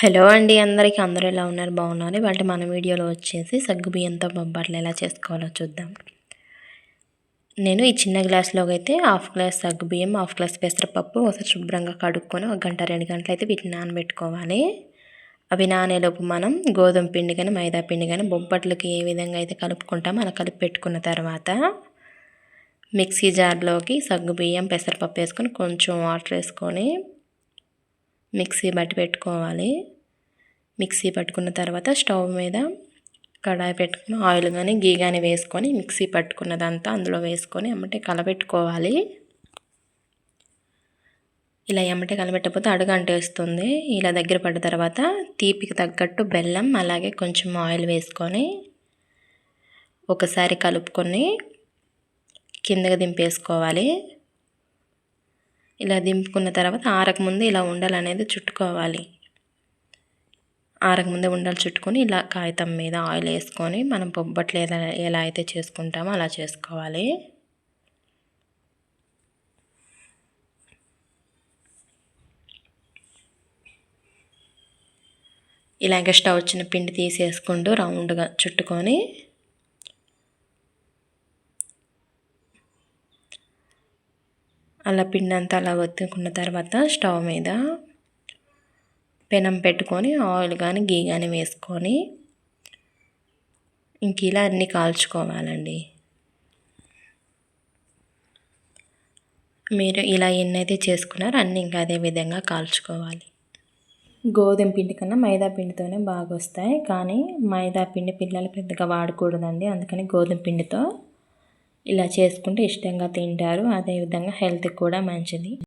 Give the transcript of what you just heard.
Hello అండి అందరికీ అందరూ ఎలా ఉన్నారు? బాగున్నారు? వాటి మన వీడియోలో వచ్చేసి సగ్గు బియ్యంతో బొబ్బట్లు ఎలా చేసుకోవాలో చూద్దాం. నేను ఈ చిన్న గ్లాస్లోకి అయితే హాఫ్ గ్లాస్ సగ్గు బియ్యం హాఫ్ గ్లాస్ పెసరపప్పు ఒకసారి శుభ్రంగా కడుక్కొని ఒక గంట రెండు గంటలు అయితే వీటిని నానబెట్టుకోవాలి. అవి నానేలోపు మనం గోధుమ పిండి కానీ మైదా పిండి కానీ బొబ్బట్లకి ఏ విధంగా అయితే కలుపుకుంటామో అలా కలిపి పెట్టుకున్న తర్వాత మిక్సీ జార్లోకి సగ్గు బియ్యం పెసరపప్పు వేసుకొని కొంచెం వాటర్ వేసుకొని మిక్సీ బట్టి పెట్టుకోవాలి. మిక్సీ పట్టుకున్న తర్వాత స్టవ్ మీద కడాయి పెట్టుకుని ఆయిల్ కానీ గీ కానీ వేసుకొని మిక్సీ పట్టుకున్నదంతా అందులో వేసుకొని ఎమ్మటే కలపెట్టుకోవాలి ఇలా ఎమ్మటే కలపెట్టకపోతే అడుగు అంటేస్తుంది. ఇలా దగ్గర పడ్డ తర్వాత తీపికి తగ్గట్టు బెల్లం అలాగే కొంచెం ఆయిల్ వేసుకొని ఒకసారి కలుపుకొని కిందకి దింపేసుకోవాలి. ఇలా దింపుకున్న తర్వాత ఆరకముందు ఇలా ఉండాలనేది చుట్టుకోవాలి. ఆరకముందే ఉండలు చుట్టుకొని ఇలా కాగితం మీద ఆయిల్ వేసుకొని మనం బొబ్బట్లు ఎలా ఎలా అయితే చేసుకుంటామో అలా చేసుకోవాలి. ఇలాగ స్టవ్ వచ్చిన పిండి తీసేసుకుంటూ రౌండ్గా చుట్టుకొని అలా పిండి అంతా అలా ఒత్తుకున్న తర్వాత స్టవ్ మీద పెనం పెట్టుకొని ఆయిల్ కానీ గీ కానీ వేసుకొని ఇంక ఇలా అన్నీ కాల్చుకోవాలండి. మీరు ఇలా ఎన్నైతే చేసుకున్నారో అన్నీ ఇంకా అదే విధంగా కాల్చుకోవాలి. గోధుమ పిండి కన్నా మైదా పిండితోనే బాగా వస్తాయి కానీ మైదా పిండి పిల్లలు పెద్దగా వాడకూడదండి. అందుకని గోధుమ పిండితో ఇలా చేసుకుంటే ఇష్టంగా తింటారు. అదేవిధంగా హెల్త్కి కూడా మంచిది.